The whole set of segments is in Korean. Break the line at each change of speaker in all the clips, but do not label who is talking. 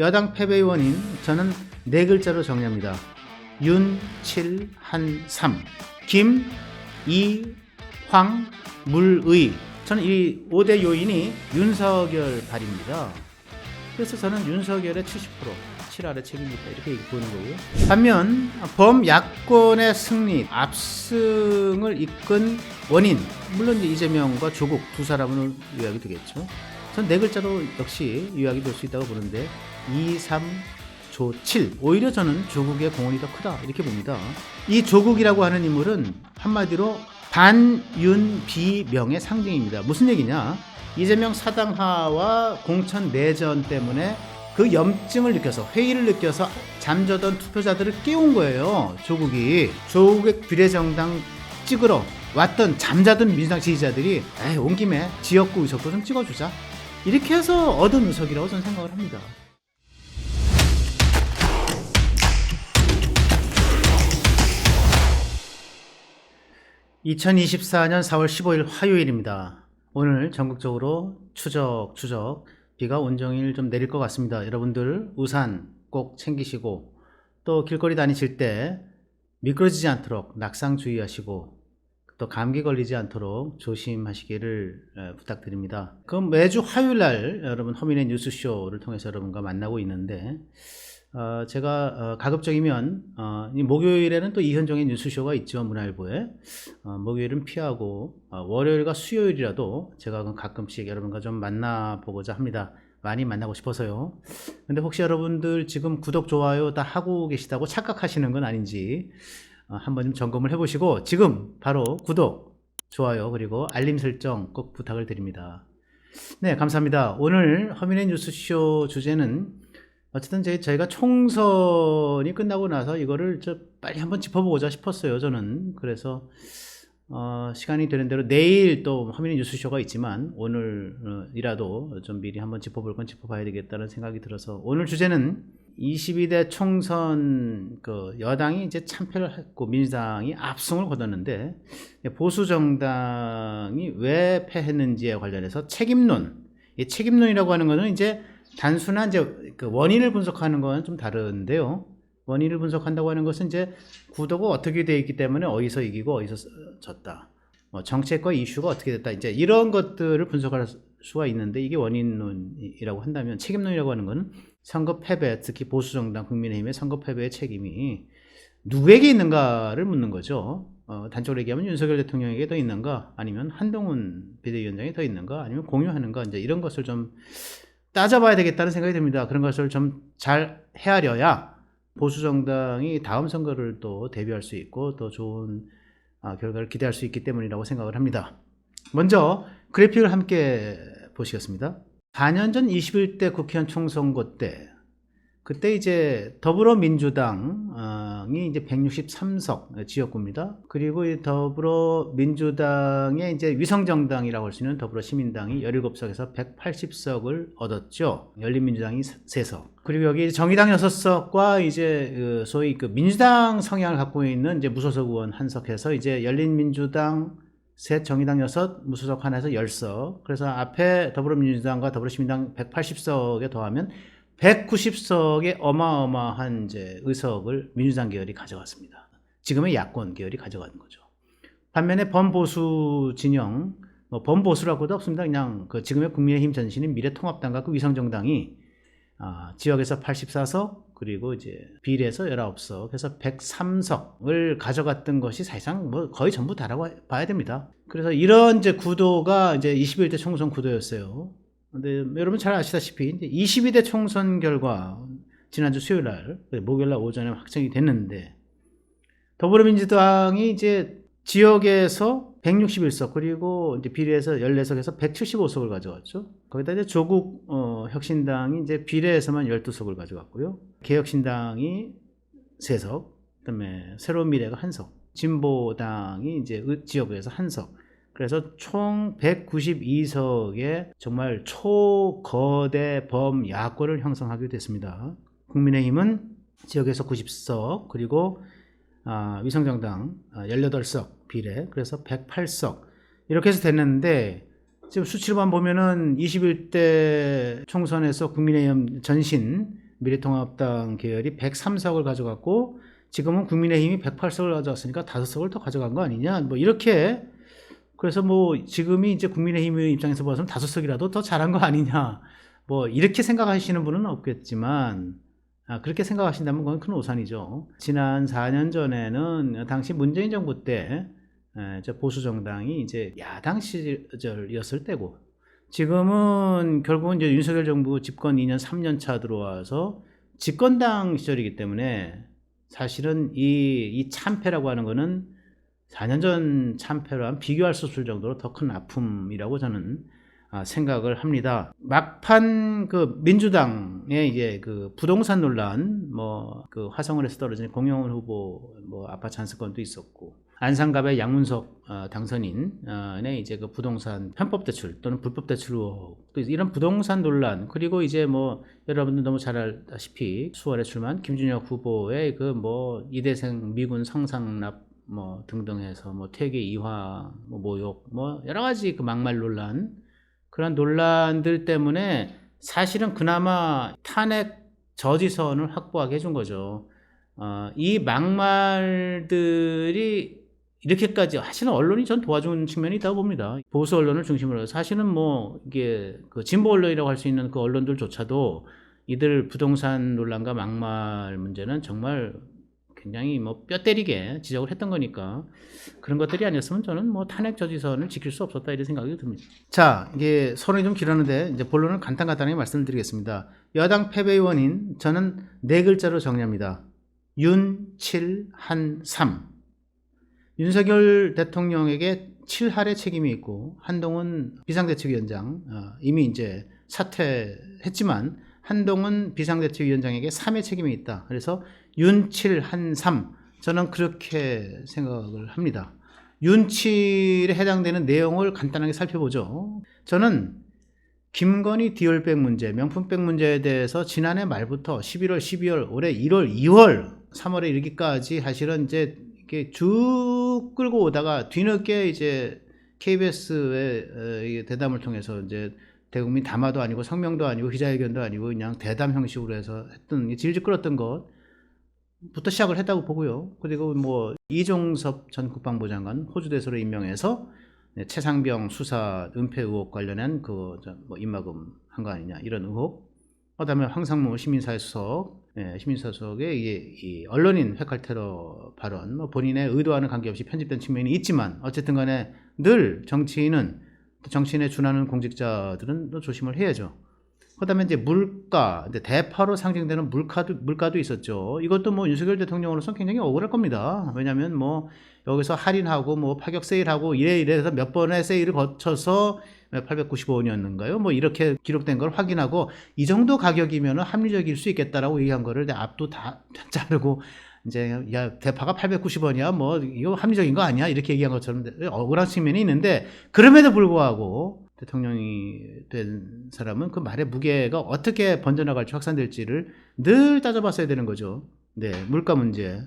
여당 패배의 원인 저는 네 글자로 정리합니다. 윤, 칠, 한, 삼. 김, 이, 황, 물, 의. 저는 이 5대 요인이 윤석열 발입니다. 그래서 저는 윤석열의 70%, 7할의 책임이 있다. 이렇게 보는 거고요. 반면 범야권의 승리, 압승을 이끈 원인, 물론 이재명과 조국 두 사람은 요약이 되겠죠. 전 네 글자로 역시 요약이 될 수 있다고 보는데 2, 3, 조 7. 오히려 저는 조국의 공헌이 더 크다 이렇게 봅니다. 이 조국이라고 하는 인물은 한마디로 반윤비명의 상징입니다. 무슨 얘기냐? 이재명 사당하와 공천 내전 때문에 그 염증을 느껴서 회의를 느껴서 잠자던 투표자들을 깨운 거예요. 조국이 조국의 비례정당 찍으러 왔던 잠자던 민주당 지지자들이 에이, 온 김에 지역구 의석도 좀 찍어주자 이렇게 해서 얻은 의석이라고 저는 생각을 합니다. (2024년 4월 15일) 화요일입니다. 오늘 전국적으로 추적 추적 비가 온종일 좀 내릴 것 같습니다. 여러분들 우산 꼭 챙기시고 또 길거리 다니실 때 미끄러지지 않도록 낙상 주의하시고 또 감기 걸리지 않도록 조심하시기를 에, 부탁드립니다. 그럼 매주 화요일 날 여러분 허민의 뉴스쇼를 통해서 여러분과 만나고 있는데 어, 제가 어, 가급적이면 어, 이 목요일에는 또 이현정의 뉴스쇼가 있죠 문화일보에 어, 목요일은 피하고 어, 월요일과 수요일이라도 제가 그 가끔씩 여러분과 좀 만나보고자 합니다. 많이 만나고 싶어서요. 근데 혹시 여러분들 지금 구독 좋아요 다 하고 계시다고 착각하시는 건 아닌지 어, 한번 좀 점검을 해보시고 지금 바로 구독, 좋아요 그리고 알림 설정 꼭 부탁을 드립니다. 네 감사합니다. 오늘 허민의 뉴스쇼 주제는 어쨌든 저희, 저희가 총선이 끝나고 나서 이거를 저 빨리 한번 짚어보고자 싶었어요. 저는 그래서 어, 시간이 되는 대로 내일 또 허민의 뉴스쇼가 있지만 오늘이라도 좀 미리 한번 짚어볼 건 짚어봐야 되겠다는 생각이 들어서 오늘 주제는 22대 총선 그 여당이 이제 참패를 했고 민주당이 압승을 거뒀는데 보수 정당이 왜 패했는지에 관련해서 책임론 이 책임론이라고 하는 것은 이제 단순한 이제 그 원인을 분석하는 건 좀 다른데요. 원인을 분석한다고 하는 것은 이제 구도가 어떻게 되어 있기 때문에 어디서 이기고 어디서 졌다. 뭐 정책과 이슈가 어떻게 됐다. 이제 이런 것들을 분석할 수가 있는데 이게 원인론이라고 한다면 책임론이라고 하는 것은 선거 패배, 특히 보수 정당 국민의힘의 선거 패배의 책임이 누구에게 있는가를 묻는 거죠. 어, 단적으로 얘기하면 윤석열 대통령에게 더 있는가, 아니면 한동훈 비대위원장이 더 있는가, 아니면 공유하는가, 이제 이런 것을 좀 따져봐야 되겠다는 생각이 듭니다. 그런 것을 좀 잘 헤아려야 보수 정당이 다음 선거를 또 대비할 수 있고 또 좋은 아, 결과를 기대할 수 있기 때문이라고 생각을 합니다. 먼저 그래픽을 함께 보시겠습니다. 4년 전 21대 국회의원 총선거 때 그때 이제 더불어민주당이 이제 163석 지역구입니다. 그리고 이 더불어민주당의 이제 위성정당이라고 할 수 있는 더불어시민당이 17석에서 180석을 얻었죠. 열린민주당이 3석. 그리고 여기 정의당 6석과 이제 그 소위 그 민주당 성향을 갖고 있는 이제 무소속 의원 한석해서 이제 열린민주당 셋, 정의당 여섯, 무소속 하나에서 10석. 그래서 앞에 더불어민주당과 더불어시민당 180석에 더하면 190석의 어마어마한 이제 의석을 민주당 계열이 가져갔습니다. 지금의 야권 계열이 가져가는 거죠. 반면에 범보수 진영, 뭐 범보수라고도 없습니다. 그냥 그 지금의 국민의힘 전신인 미래통합당과 그 위성정당이 아, 지역에서 84석 그리고 이제 비례에서 19석 그래서 103석을 가져갔던 것이 사실상 뭐 거의 전부 다라고 봐야 됩니다. 그래서 이런 이제 구도가 이제 21대 총선 구도였어요. 근데 여러분 잘 아시다시피 이제 22대 총선 결과 지난주 수요일 날 목요일 날 오전에 확정이 됐는데 더불어민주당이 이제 지역에서 161석 그리고 이제 비례에서 14석에서 175석을 가져갔죠. 거기다 이제 조국 어, 혁신당이 이제 비례에서만 12석을 가져갔고요. 개혁신당이 3석, 그다음에 새로운 미래가 1석, 진보당이 이제 의- 지역에서 1석. 그래서 총 192석의 정말 초거대 범 야권을 형성하게 됐습니다. 국민의힘은 지역에서 90석 그리고 아, 위성정당 아, 18석 비례 그래서 108석 이렇게 해서 됐는데 지금 수치로만 보면은 21대 총선에서 국민의힘 전신 미래통합당 계열이 103석을 가져갔고 지금은 국민의힘이 108석을 가져갔으니까 5석을 더 가져간 거 아니냐 뭐 이렇게 그래서 뭐 지금이 이제 국민의힘 입장에서 봐서는 5석이라도 더 잘한 거 아니냐 뭐 이렇게 생각하시는 분은 없겠지만 아, 그렇게 생각하신다면 그건 큰 오산이죠. 지난 4년 전에는 당시 문재인 정부 때 에, 저 보수 정당이 이제 야당 시절이었을 때고 지금은 결국은 이제 윤석열 정부 집권 2년 3년 차 들어와서 집권당 시절이기 때문에 사실은 이, 이 참패라고 하는 거는 4년 전 참패랑 비교할 수 없을 정도로 더 큰 아픔이라고 저는 아, 생각을 합니다. 막판 그 민주당의 이제 그 부동산 논란, 뭐 그 화성을에서 떨어진 공영훈 후보 뭐 아파트 잔스건도 있었고 안산갑의 양문석 어, 당선인의 이제 그 부동산 편법 대출 또는 불법 대출 의혹 또 이런 부동산 논란 그리고 이제 뭐 여러분들 너무 잘 알다시피 수월에 출마한 김준혁 후보의 그 뭐 이대생 미군 성상납 뭐 등등 해서 뭐 퇴계 이화 뭐 모욕 뭐 여러 가지 그 막말 논란 그런 논란들 때문에 사실은 그나마 탄핵 저지선을 확보하게 해준 거죠. 어, 이 막말들이 이렇게까지 사실은 언론이 전 도와준 측면이 있다고 봅니다. 보수 언론을 중심으로 해서 사실은 뭐 이게 그 진보 언론이라고 할 수 있는 그 언론들조차도 이들 부동산 논란과 막말 문제는 정말 굉장히 뭐 뼈 때리게 지적을 했던 거니까 그런 것들이 아니었으면 저는 뭐 탄핵 저지선을 지킬 수 없었다 이런 생각이 듭니다. 자, 이게 서론이 좀 길었는데 이제 본론을 간단간단하게 말씀드리겠습니다. 여당 패배 의 원인 저는 네 글자로 정리합니다. 윤, 칠, 한, 삼. 윤석열 대통령에게 7할의 책임이 있고 한동훈 비상대책위원장 어, 이미 이제 사퇴했지만 한동훈 비상대책위원장에게 3의 책임이 있다. 그래서 윤칠 한삼 저는 그렇게 생각을 합니다. 윤칠에 해당되는 내용을 간단하게 살펴보죠. 저는 김건희 디올백 문제, 명품백 문제에 대해서 지난해 말부터 11월, 12월, 올해 1월, 2월, 3월에 이르기까지 사실은 이제 이렇게 쭉 끌고 오다가 뒤늦게 이제 KBS의 대담을 통해서 이제 대국민 담화도 아니고 성명도 아니고 기자회견도 아니고 그냥 대담 형식으로 해서 했던 질질 끌었던 것부터 시작을 했다고 보고요. 그리고 뭐 이종섭 전 국방부 장관 호주 대사로 임명해서 네, 최상병 수사 은폐 의혹 관련한 그뭐 입막음 한 거 아니냐 이런 의혹. 그다음에 황상무 시민사회 수석, 예, 시민사회 수석의 이게 이 언론인 회칼 테러 발언, 뭐 본인의 의도와는 관계없이 편집된 측면이 있지만 어쨌든 간에 늘 정치인은 정치인에 준하는 공직자들은 또 조심을 해야죠. 그다음에 이제 물가, 이제 대파로 상징되는 물가도 물가도 있었죠. 이것도 뭐 윤석열 대통령으로서 굉장히 억울할 겁니다. 왜냐하면 뭐 여기서 할인하고 뭐 파격 세일하고 이래 이래서 몇 번의 세일을 거쳐서 895원이었는가요? 뭐 이렇게 기록된 걸 확인하고 이 정도 가격이면 합리적일 수 있겠다라고 얘기한 거를 내 앞도 다 자르고 이제 야 대파가 890원이야 뭐 이거 합리적인 거 아니야 이렇게 얘기한 것처럼 억울한 측면이 있는데 그럼에도 불구하고 대통령이 된 사람은 그 말의 무게가 어떻게 번져나갈지 확산될지를 늘 따져봤어야 되는 거죠. 네 물가 문제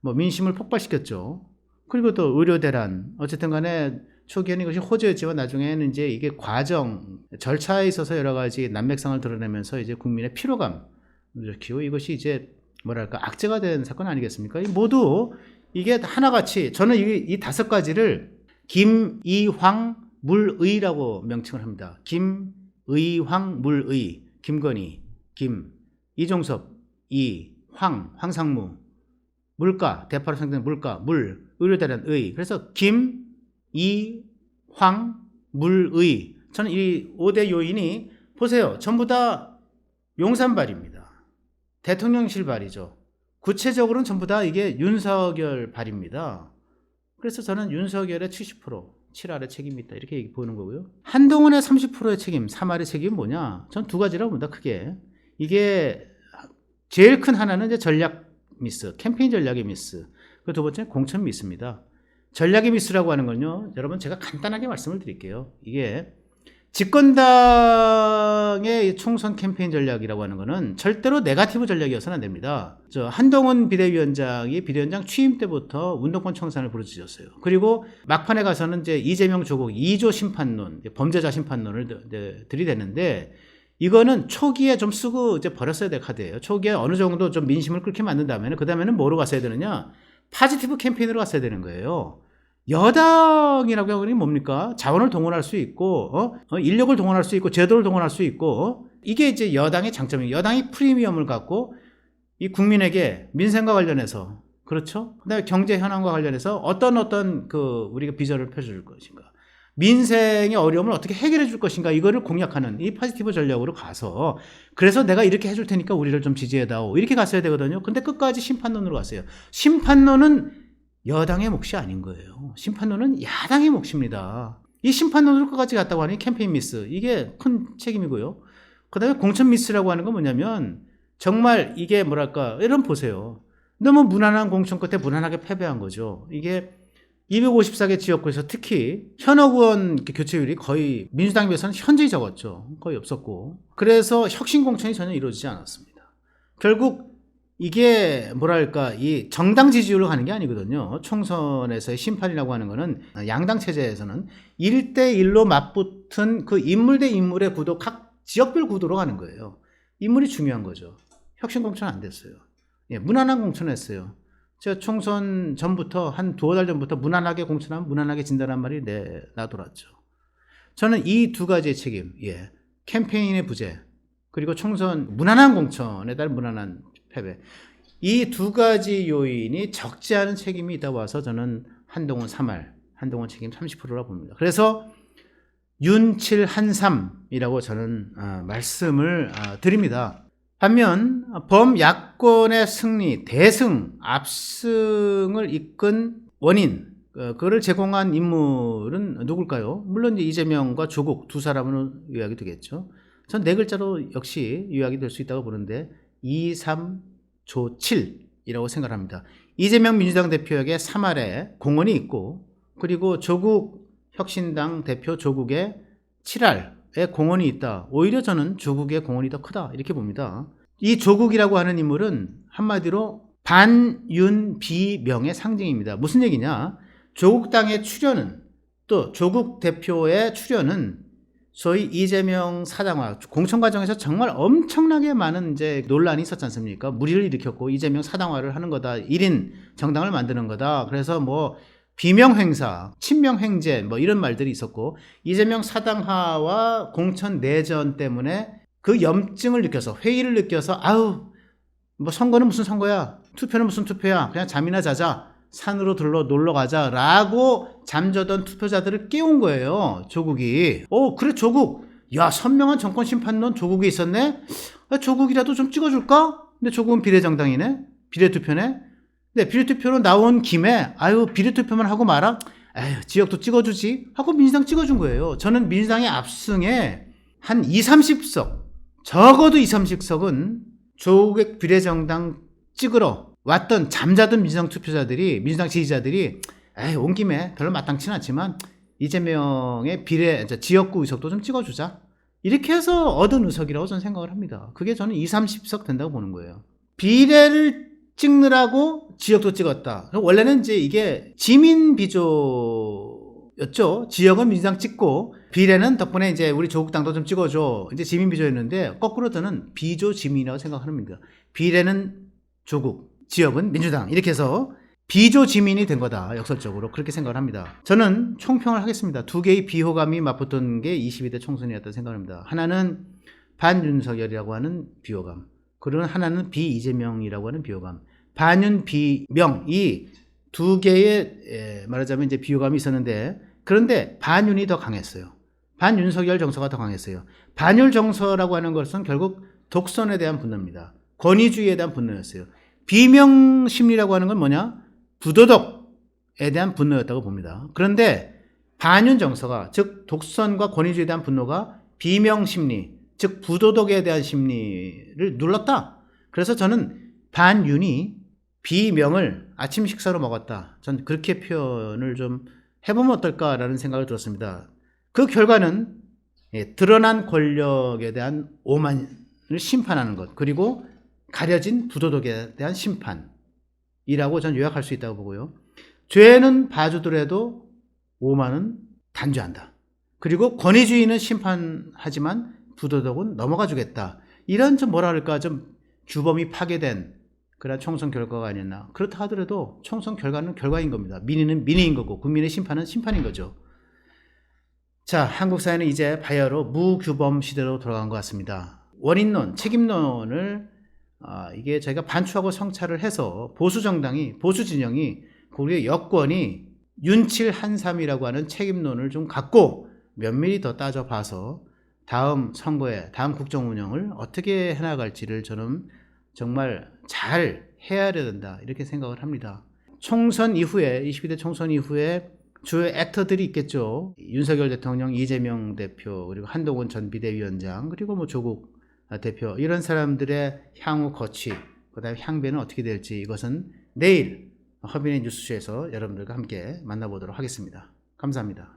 뭐 민심을 폭발시켰죠. 그리고 또 의료 대란 어쨌든 간에 초기에는 이것이 호재였지만 나중에는 이제 이게 과정 절차에 있어서 여러 가지 난맥상을 드러내면서 이제 국민의 피로감 일으키고 이것이 이제 뭐랄까 악재가 된 사건 아니겠습니까? 모두 이게 하나같이 저는 이, 이 다섯 가지를 김이황 물의라고 명칭을 합니다. 김의황 물의 김건희 김 이종섭 이황 황상무 물가 대파로 상대는 물가 물 의료 대란 의 그래서 김 이, 황, 물, 의. 저는 이 5대 요인이 보세요. 전부 다 용산발입니다. 대통령실 발이죠. 구체적으로는 전부 다 이게 윤석열 발입니다. 그래서 저는 윤석열의 70%, 7알의 책임이 있다. 이렇게 보는 거고요. 한동훈의 30%의 책임, 3알의 책임은 뭐냐? 전 두 가지라고 봅니다. 크게. 이게 제일 큰 하나는 이제 전략 미스, 캠페인 전략의 미스. 그 두 번째는 공천 미스입니다. 전략의 미스라고 하는 건요, 여러분 제가 간단하게 말씀을 드릴게요. 이게 집권당의 총선 캠페인 전략이라고 하는 거는 절대로 네가티브 전략이어서는 안 됩니다. 저 한동훈 비대위원장이 비대위원장 취임 때부터 운동권 청산을 부르짖었어요. 그리고 막판에 가서는 이제 이재명 조국 2조 심판론, 범죄자 심판론을 들이댔는데 이거는 초기에 좀 쓰고 이제 버렸어야 될 카드예요. 초기에 어느 정도 좀 민심을 끌게 만든 다음에는 그 다음에는 뭐로 갔어야 되느냐? 파지티브 캠페인으로 갔어야 되는 거예요. 여당이라고 하는 게 뭡니까? 자원을 동원할 수 있고, 어? 어, 인력을 동원할 수 있고, 제도를 동원할 수 있고, 어? 이게 이제 여당의 장점이에요. 여당이 프리미엄을 갖고 이 국민에게 민생과 관련해서 그렇죠? 그 다음에 경제 현황과 관련해서 어떤 어떤 그 우리가 비전을 펼쳐줄 것인가, 민생의 어려움을 어떻게 해결해 줄 것인가 이거를 공략하는 이 파지티브 전략으로 가서 그래서 내가 이렇게 해줄 테니까 우리를 좀 지지해다오 이렇게 갔어야 되거든요. 근데 끝까지 심판론으로 갔어요. 심판론은 여당의 몫이 아닌 거예요. 심판론은 야당의 몫입니다. 이 심판론으로 끝까지 갔다고 하니 캠페인 미스 이게 큰 책임이고요. 그다음에 공천 미스라고 하는 건 뭐냐면 정말 이게 뭐랄까 이런 보세요. 너무 무난한 공천 끝에 무난하게 패배한 거죠. 이게 254개 지역구에서 특히 현역 의원 교체율이 거의 민주당에 비해서는 현저히 적었죠. 거의 없었고. 그래서 혁신 공천이 전혀 이루어지지 않았습니다. 결국 이게 뭐랄까 이 정당 지지율로 가는 게 아니거든요. 총선에서의 심판이라고 하는 거는 양당 체제에서는 1대 1로 맞붙은 그 인물 대 인물의 구도 각 지역별 구도로 가는 거예요. 인물이 중요한 거죠. 혁신 공천 안 됐어요. 예, 무난한 공천했어요. 제가 총선 전부터 한 두어 달 전부터 무난하게 공천하면 무난하게 진다는 말이 내 나돌았죠. 저는 이 두 가지의 책임, 예, 캠페인의 부재 그리고 총선 무난한 공천에 따른 무난한 패배 이 두 가지 요인이 적지 않은 책임이 있다 와서 저는 한동훈 3할, 한동훈 책임 30%라 봅니다. 그래서 윤칠 한삼이라고 저는 아, 말씀을 아, 드립니다. 반면 범야권의 승리, 대승, 압승을 이끈 원인, 어, 그거를 제공한 인물은 누굴까요? 물론 이재명과 조국 두 사람으로 요약이 되겠죠. 전 네 글자로 역시 요약이 될 수 있다고 보는데 2, 3, 조 7이라고 생각합니다. 이재명 민주당 대표에게 3할에 공헌이 있고 그리고 조국 혁신당 대표 조국의 7할에 공헌이 있다. 오히려 저는 조국의 공헌이 더 크다. 이렇게 봅니다. 이 조국이라고 하는 인물은 한마디로 반윤비명의 상징입니다. 무슨 얘기냐? 조국 당의 출연은 또 조국 대표의 출연은 소위 이재명 사당화 공천 과정에서 정말 엄청나게 많은 이제 논란이 있었지 않습니까? 무리를 일으켰고 이재명 사당화를 하는 거다. 1인 정당을 만드는 거다. 그래서 뭐 비명 행사, 친명 행제 뭐 이런 말들이 있었고 이재명 사당화와 공천 내전 때문에 그 염증을 느껴서 회의를 느껴서 아우 뭐 선거는 무슨 선거야 투표는 무슨 투표야 그냥 잠이나 자자 산으로 들러 놀러 가자라고 잠자던 투표자들을 깨운 거예요 조국이. 어 그래 조국. 야 선명한 정권 심판론 조국이 있었네? 아, 조국이라도 좀 찍어줄까? 근데 조국은 비례정당이네? 비례투표네? 네 비례투표로 나온 김에 아유 비례투표만 하고 말아? 에휴 지역도 찍어주지. 하고 민주당 찍어준 거예요. 저는 민주당의 압승에 한 2, 30석 적어도 2, 30석은 조국 비례정당 찍으러 왔던 잠자던 민주당 투표자들이 민주당 지지자들이 에이 온 김에 별로 마땅치는 않지만 이재명의 비례 저 지역구 의석도 좀 찍어주자 이렇게 해서 얻은 의석이라고 저는 생각을 합니다. 그게 저는 2, 30석 된다고 보는 거예요. 비례를 찍느라고 지역도 찍었다. 원래는 이제 이게 지민 비조였죠. 지역은 민주당 찍고 비례는 덕분에 이제 우리 조국당도 좀 찍어줘. 이제 지민 비조였는데 거꾸로 저는 비조 지민이라고 생각합니다. 비례는 조국, 지역은 민주당 이렇게 해서 비조 지민이 된 거다 역설적으로 그렇게 생각을 합니다. 저는 총평을 하겠습니다. 두 개의 비호감이 맞붙은 게 22대 총선이었다 생각합니다. 하나는 반윤석열이라고 하는 비호감, 그리고 하나는 비이재명이라고 하는 비호감. 반윤 비명 이 두 개의 에, 말하자면 이제 비호감이 있었는데 그런데 반윤이 더 강했어요. 반윤석열 정서가 더 강했어요. 반율 정서라고 하는 것은 결국 독선에 대한 분노입니다. 권위주의에 대한 분노였어요. 비명 심리라고 하는 건 뭐냐? 부도덕에 대한 분노였다고 봅니다. 그런데 반윤 정서가 즉 독선과 권위주의에 대한 분노가 비명 심리 즉 부도덕에 대한 심리를 눌렀다. 그래서 저는 반윤이 비명을 아침 식사로 먹었다. 전 그렇게 표현을 좀 해보면 어떨까라는 생각을 들었습니다. 그 결과는 예, 드러난 권력에 대한 오만을 심판하는 것 그리고 가려진 부도덕에 대한 심판이라고 저는 요약할 수 있다고 보고요. 죄는 봐주더라도 오만은 단죄한다. 그리고 권위주의는 심판하지만 부도덕은 넘어가 주겠다. 이런 좀 뭐라 그럴까 좀 규범이 파괴된 그런 총선 결과가 아니었나. 그렇다 하더라도 총선 결과는 결과인 겁니다. 민의는 민의인 거고 국민의 심판은 심판인 거죠. 자, 한국 사회는 이제 바야흐로 무규범 시대로 돌아간 것 같습니다. 원인론, 책임론을 아, 이게 저희가 반추하고 성찰을 해서 보수 정당이 보수 진영이 우리의 여권이 윤칠 한삼이라고 하는 책임론을 좀 갖고 면밀히 더 따져봐서 다음 선거에 다음 국정 운영을 어떻게 해나갈지를 저는 정말 잘 헤아려야 된다 이렇게 생각을 합니다. 총선 이후에 22대 총선 이후에 주요 액터들이 있겠죠. 윤석열 대통령, 이재명 대표, 그리고 한동훈 전 비대위원장, 그리고 뭐 조국 대표 이런 사람들의 향후 거취, 그다음에 향배는 어떻게 될지 이것은 내일 허빈의 뉴스쇼에서 여러분들과 함께 만나보도록 하겠습니다. 감사합니다.